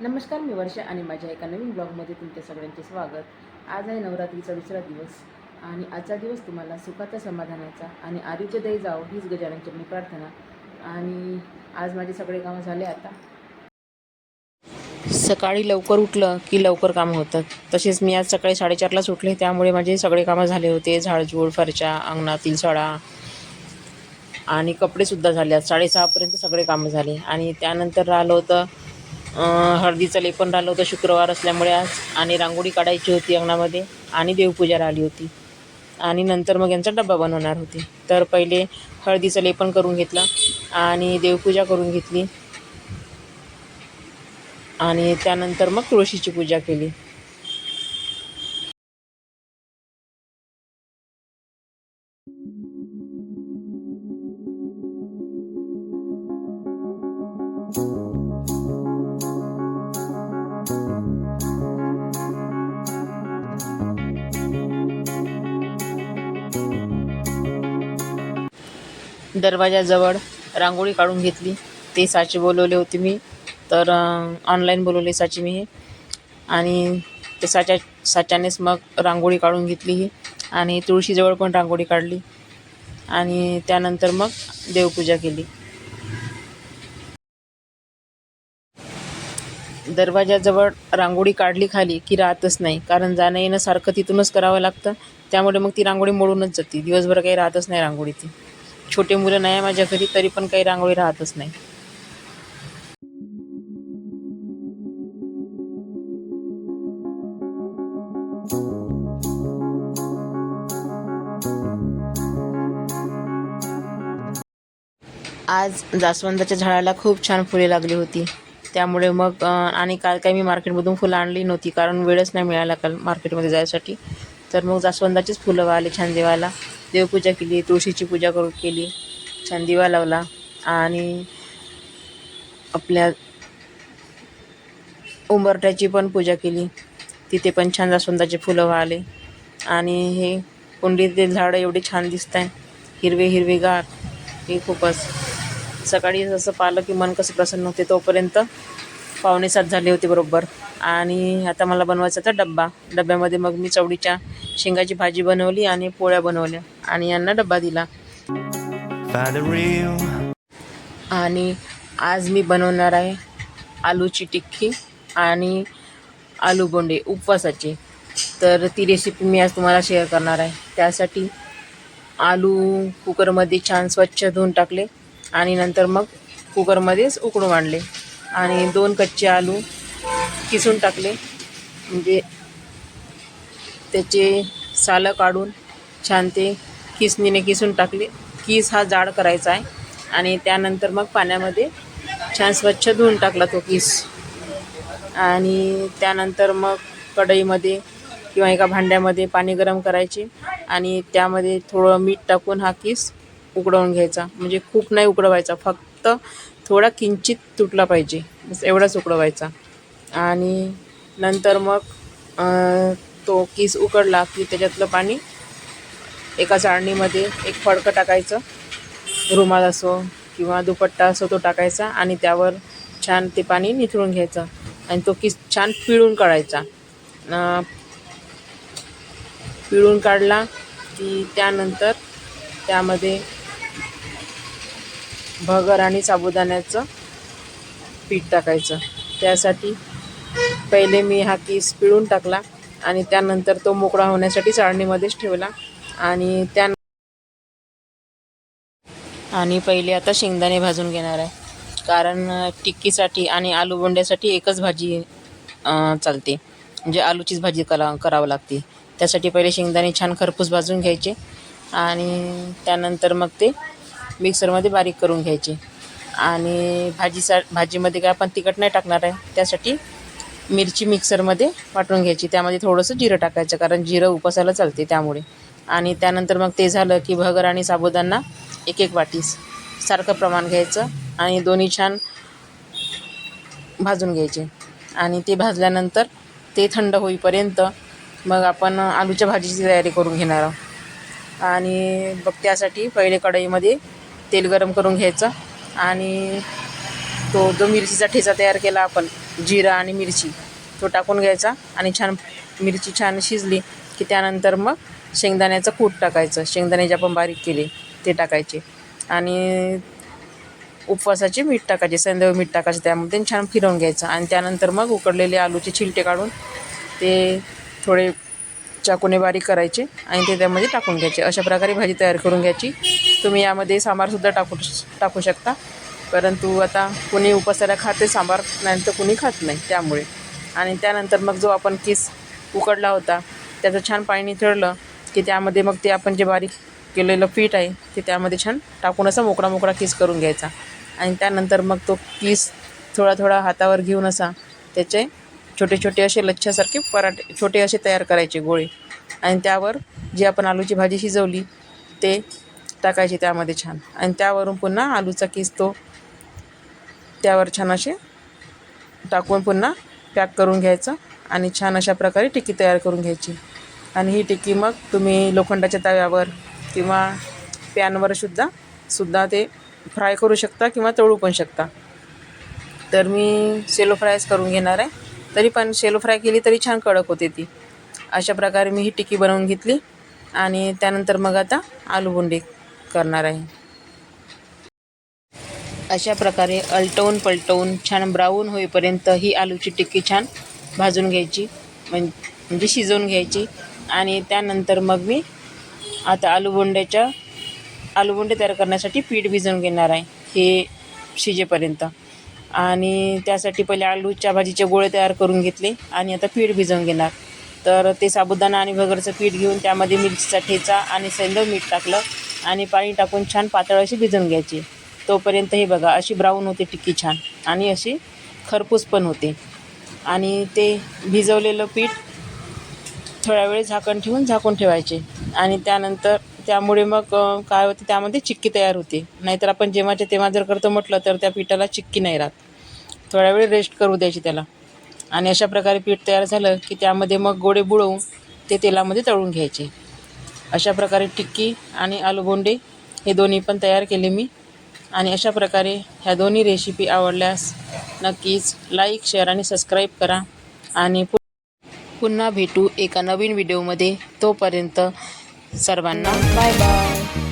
नमस्कार मी वर्षा आणि माझ्या एका नवीन ब्लॉगमध्ये तुमच्या सगळ्यांचे स्वागत. आज आहे नवरात्रीचा दुसरा दिवस आणि आजचा दिवस तुम्हाला सुखाचा समाधानाचा आणि आरोग्यदायी जावं हीच गजाननची मी प्रार्थना. आणि आज माझे सगळे कामं झाले आता. सकाळी लवकर उठलं की लवकर कामं होतात तसेच मी आज सकाळी साडेचारलाच उठले त्यामुळे माझे सगळे कामं झाले होते. झाडझूड फरच्या अंगणातील सडा आणि कपडेसुद्धा झाले. आज साडेसहापर्यंत सगळे कामं झाले आणि त्यानंतर राहिलं होतं हळदीचं लेपन राहिलं होतं शुक्रवार असल्यामुळे आज. आणि रांगोळी काढायची होती अंगणामध्ये. आणि देवपूजा राहिली होती. आणि नंतर मग यांचा डब्बा बनवणार होते. तर पहिले हळदीचं लेपन करून घेतलं. आणि देवपूजा करून घेतली. आणि त्यानंतर मग तुळशीची पूजा केली. दरवाजाजवळ रांगोळी काढून घेतली. ते साचे बोलवले होते मी. तर ऑनलाईन बोलवले साचे मी हे. आणि ते साच्या साच्यानेच मग रांगोळी काढून घेतली ही. आणि तुळशीजवळ पण रांगोळी काढली. आणि त्यानंतर मग देवपूजा केली. दरवाजाजवळ रांगोळी काढली खाली की राहतच नाही. कारण जाणं येणं सारखं तिथूनच करावं लागतं. त्यामुळे मग ती रांगोळी मोडूनच जाते. दिवसभर काही राहतच नाही रांगोळी ती. छोटे मुलं नाही माझ्या घरी तरी पण काही रांगोळी राहतच नाही. आज जास्वंदाच्या झाडाला खूप छान फुले लागली होती. त्यामुळे मग आणि काल काही मी मार्केटमधून फुलं आणली नव्हती कारण वेळच नाही मिळाला काल मार्केटमध्ये जायसाठी. तर मग जास्वंदाचीच फुलं वाहले छान देवाला. देवपूजा केली तुळशीची पूजा करून केली छान दिवा लावला आणि आपल्या उंबरट्याची पण पूजा केली. तिथे पण छान जास्वंदाचे फुलं वाहले आणि हे कुंडीतील झाडं एवढे छान दिसत आहे हिरवे हिरवेगार हे खूपच. सकाळी जसं पाहिलं की मन कसं प्रसन्न होते तोपर्यंत पावणे सात झाले होते बरोबर. आणि आता मला बनवायचा होता डब्बा. डब्यामध्ये मग मी चवडीच्या शेंगाची भाजी बनवली आणि पोळ्या बनवल्या आणि यांना डब्बा दिला. आणि आज मी बनवणार आहे आलूची टिक्की आणि आलू बोंडे उपवासाचे. तर ती रेसिपी मी आज तुम्हाला शेअर करणार आहे. त्यासाठी आलू कुकरमध्ये छान स्वच्छ धुवून टाकले आणि नंतर मग कुकरमध्येच उकडून आणले. आणि दोन कच्चे आलू किसून टाकले. म्हणजे त्याचे सालं काढून छान ते किसणीने किसून टाकले. किस हा जाड करायचा आहे. आणि त्यानंतर मग पाण्यामध्ये छान स्वच्छ धुवून टाकला तो किस. आणि त्यानंतर मग कढईमध्ये किंवा एका भांड्यामध्ये पाणी गरम करायचे. आणि त्यामध्ये थोडं मीठ टाकून हा किस उकडवून घ्यायचा. म्हणजे खूप नाही उकडवायचा. फक्त थोडा किंचित तुटला पाहिजे. एवढाच उकडवायचा. आणि नंतर मग तो किस उकडला की त्याच्यातलं पाणी एका चाळणीमध्ये एक फडकं टाकायचं. रुमाल असो किंवा दुपट्टा असो तो टाकायचा आणि त्यावर छान ते पाणी निथळून घ्यायचं आणि तो किस छान पिळून काढायचा. पिळून काढला की त्यानंतर त्यामध्ये भगर आणि साबुदाण्याचं पीठ टाकायचं. त्यासाठी पहिले मी हा केस पिळून टाकला आणि त्यानंतर तो मोकळा होण्यासाठी चाळणीमध्येच ठेवला. आणि त्या आणि पहिले आता शेंगदाणे भाजून घेणार आहे. कारण टिक्कीसाठी आणि आलू बोंड्यासाठी एकच भाजी चालते. म्हणजे आलूचीच भाजी करा करावं लागते. त्यासाठी पहिले शेंगदाणे छान खरपूस भाजून घ्यायचे. आणि त्यानंतर मग ते मिक्सरमध्ये बारीक करून घ्यायचे. आणि भाजीसा भाजीमध्ये काय आपण तिखट नाही टाकणार आहे त्यासाठी मिरची मिक्सरमध्ये वाटून घ्यायची. त्यामध्ये थोडंसं जिरं टाकायचं कारण जिरं उपसायला चालते त्यामुळे. आणि त्यानंतर मग ते झालं की भगर आणि साबुदाणा एक एक वाटीस सारखं प्रमाण घ्यायचं आणि दोन्ही छान भाजून घ्यायचे. आणि ते भाजल्यानंतर ते थंड होईपर्यंत मग आपण आलूच्या भाजीची तयारी करून घेणार आहोत. आणि बघ त्यासाठी पहिले कढईमध्ये तेल गरम करून घ्यायचं आणि तो जो मिरचीचा ठेचा तयार केला आपण जिरा आणि मिरची. तो टाकून घ्यायचा आणि छान मिरची छान शिजली की त्यानंतर मग शेंगदाण्याचं कूट टाकायचं. शेंगदाणे जे आपण बारीक केले ते टाकायचे. आणि उपवासाचे मीठ टाकायचे सैंदव मीठ टाकायचे त्यामध्ये छान फिरवून घ्यायचं. आणि त्यानंतर मग उकडलेले आलूचे छिलटे काढून ते थोडे चाकूने बारीक करायचे आणि ते त्यामध्ये टाकून घ्यायचे. अशा प्रकारे भाजी तयार करून घ्यायची. तुम्ही यामध्ये सांबारसुद्धा टाकू टाकू शकता. परंतु आता कुणी उपासाला खाते सांबार नाही तर कुणी खात नाही त्यामुळे. आणि त्यानंतर मग जो आपण किस उकडला होता त्याचं छान पाणी निथळलं की त्यामध्ये मग ते आपण जे बारीक केलेलं पीठ आहे ते त्यामध्ये छान टाकून असा मोकळा मोकळा किस करून घ्यायचा. आणि त्यानंतर मग तो किस थोडा थोडा हातावर घेऊन असा त्याचे छोटे छोटे असे लच्छासारखे पराठे छोटे असे तयार करायचे गोळे. आणि त्यावर जी आपण आलूची भाजी शिजवली ते टाकायचे त्यामध्ये छान. आणि त्यावरून पुन्हा आलूचा किस तो त्यावर छान असे टाकून पुन्हा पॅक करून घ्यायचं आणि छान अशा प्रकारे टिक्की तयार करून घ्यायची. आणि ही टिक्की मग तुम्ही लोखंडाच्या तव्यावर किंवा पॅनवर सुद्धा सुद्धा ते फ्राय करू शकता किंवा तळू पण शकता. तर मी शेलो फ्रायच करून घेणार आहे. तरी पण शेलो फ्राय केली तरी छान कडक होते ती. अशा प्रकारे मी ही टिक्की बनवून घेतली आणि त्यानंतर मग आता आलू बुंदी करणार आहे. अशा प्रकारे अलटवून पलटवून छान ब्राऊन होईपर्यंत ही आलूची टिक्की छान भाजून घ्यायची म्हणजे शिजवून घ्यायची. आणि त्यानंतर मग मी आता आलूबोंड्याच्या आलूबोंडे तयार करण्यासाठी पीठ भिजवून घेणार आहे हे शिजेपर्यंत. आणि त्यासाठी पहिले आलूच्या भाजीचे गोळे तयार करून घेतले आणि आता पीठ भिजवून घेणार. तर ते साबुदाणा आणि भगरचं पीठ घेऊन त्यामध्ये मिरचीचा ठेचा आणि सैंदव मीठ टाकलं आणि पाणी टाकून छान पातळ अशी भिजवून घ्यायची. तोपर्यंत हे बघा अशी ब्राऊन होते टिक्की छान. आणि अशी खरपूस पण होते. आणि ते भिजवलेलं पीठ थोड्या वेळ झाकण ठेवून झाकून ठेवायचे. आणि त्यानंतर त्यामुळे मग काय होते त्यामध्ये चिक्की तयार होते. नाहीतर आपण जेव्हाच्या तेव्हा जर करतो म्हटलं तर त्या पिठाला चिक्की नाही राहत. थोड्या वेळ रेस्ट करू द्यायची त्याला. आणि अशा प्रकारे पीठ तयार झालं की त्यामध्ये मग गोडे बुडवून ते तेलामध्ये तळून घ्यायचे. अशा प्रकारे टिक्की आणि आलूबोंडे हे दोन्ही पण तयार केले मी. आणि अशा प्रकारे ह्या दोन्ही रेसिपी आवडल्यास नक्कीच लाईक शेअर आणि सबस्क्राईब करा. आणि पु पुन्हा भेटू एका नवीन व्हिडिओमध्ये तोपर्यंत सर्वांना बाय बाय